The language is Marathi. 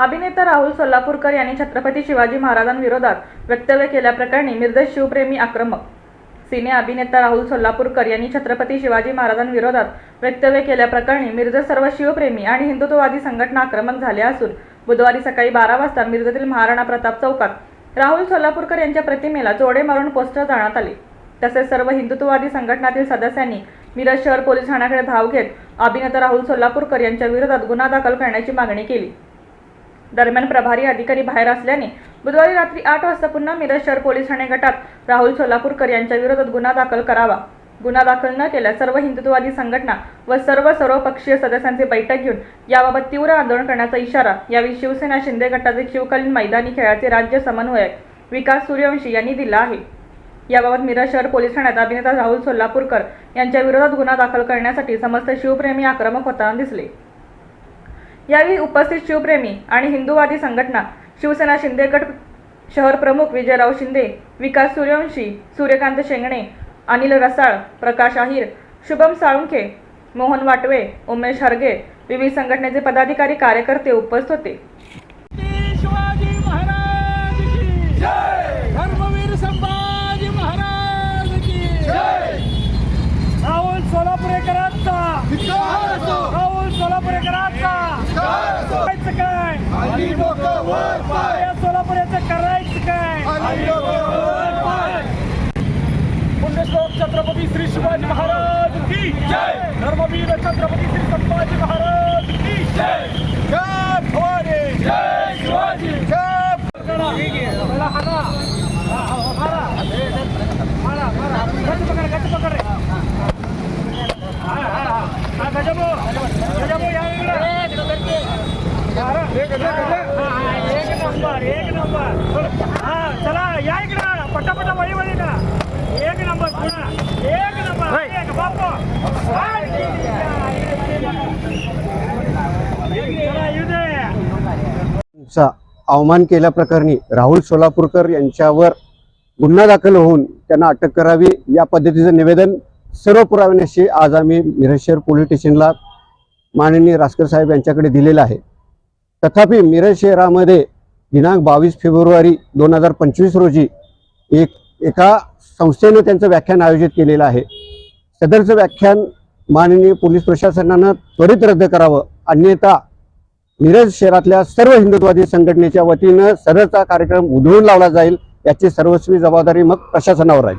अभिनेता राहुल सोलापूरकर यांनी छत्रपती शिवाजी महाराजांविरोधात वक्तव्य केल्याप्रकरणी निर्दोष शिवप्रेमी आक्रमक. सिने अभिनेता राहुल सोलापूरकर यांनी छत्रपती शिवाजी महाराजांविरोधात वक्तव्य केल्याप्रकरणी मिरज सर्व शिवप्रेमी आणि हिंदुत्ववादी संघटना आक्रमक झाल्या असून बुधवारी सकाळी बारा वाजता मिरजेतील महाराणा प्रताप चौकात राहुल सोलापूरकर यांच्या प्रतिमेला जोडे मारून पोस्टर जाण्यात आले. तसेच सर्व हिंदुत्ववादी संघटनातील सदस्यांनी मिरज शहर पोलीस ठाण्याकडे धाव घेत अभिनेता राहुल सोलापूरकर यांच्या विरोधात गुन्हा दाखल करण्याची मागणी केली. दरम्यान प्रभारी अधिकारी बाहेर असल्याने बुधवारी रात्री आठ वाजता पुन्हा मिरज शहर पोलीस ठाणे गटात राहुल सोलापूरकर यांच्या विरोधात गुन्हा दाखल करावा. गुन्हा दाखल न केल्यास सर्व हिंदुत्ववादी संघटना व सर्व सर्वपक्षीय सदस्यांची बैठक घेऊन याबाबत तीव्र आंदोलन करण्याचा इशारा यावेळी शिवसेना शिंदे गटाचे शिवकालीन मैदानी खेळाचे राज्य समन्वयक विकास सूर्यवंशी यांनी दिला आहे. याबाबत मिरज शहर पोलीस ठाण्यात अभिनेता राहुल सोलापूरकर यांच्या विरोधात गुन्हा दाखल करण्यासाठी समस्त शिवप्रेमी आक्रमक होताना दिसले. यावेळी उपस्थित शिवप्रेमी आणि हिंदूवादी संघटना शिवसेना शिंदे गट शहर प्रमुख विजयराव शिंदे विकास सूर्यवंशी सूर्यकांत शेंगणे अनिल रसाळ प्रकाश आहिर शुभम साळुंखे मोहन वाटवे उमेश हरगे विविध संघटनेचे पदाधिकारी कार्यकर्ते उपस्थित होते छत्रपती शिवाजी महाराज की जय धर्मवीर संभाजी महाराज की जय राहुल सोलापुरेकरांचा राहुल सोलापुरेकरांचा करायचं काय या सोलापुराचं करायचं काय पुण्यश्लोक छत्रपती श्री शिवाजी महाराज की जय धर्मवीर छत्रपती श्री संभाजी महाराज की जय जय भवानी जय शिवाजी जय पहिला हाणा. हा, हा, मारा. मारा, मारा. गच्च पकड, गच्च पकड रे. हा, हा, हा. हा, गजाबो. या इकडे. मारा. हा, हा, एक नंबर एक नंबर हा चला या इकडे पटापटा वळी वळी ना एक नंबर पुन्हा एक नंबर एक बापू चला येऊ दे चा अवमान केल्याप्रकरणी राहुल सोलापूरकर यांच्यावर गुन्हा दाखल होऊन त्यांना अटक करावी या पद्धतीचं निवेदन सर्व पुराव्याशी आज आम्ही मिरज शहर पोलीस स्टेशनला माननीय रासकर साहेब यांच्याकडे दिलेलं आहे. तथापि मिरज शहरामध्ये दिनांक बावीस फेब्रुवारी दोन हजार पंचवीस रोजी एक एका संस्थेनं त्यांचं व्याख्यान आयोजित केलेलं आहे. सदरचं व्याख्यान माननीय पोलीस प्रशासनानं त्वरित रद्द करावं अन्यथा मिरज शहरातल्या सर्व हिंदुत्ववादी संघटनेच्या वतीनं सरळचा कार्यक्रम उधळून लावला जाईल याची सर्वस्वी जबाबदारी मग प्रशासनावर राहील.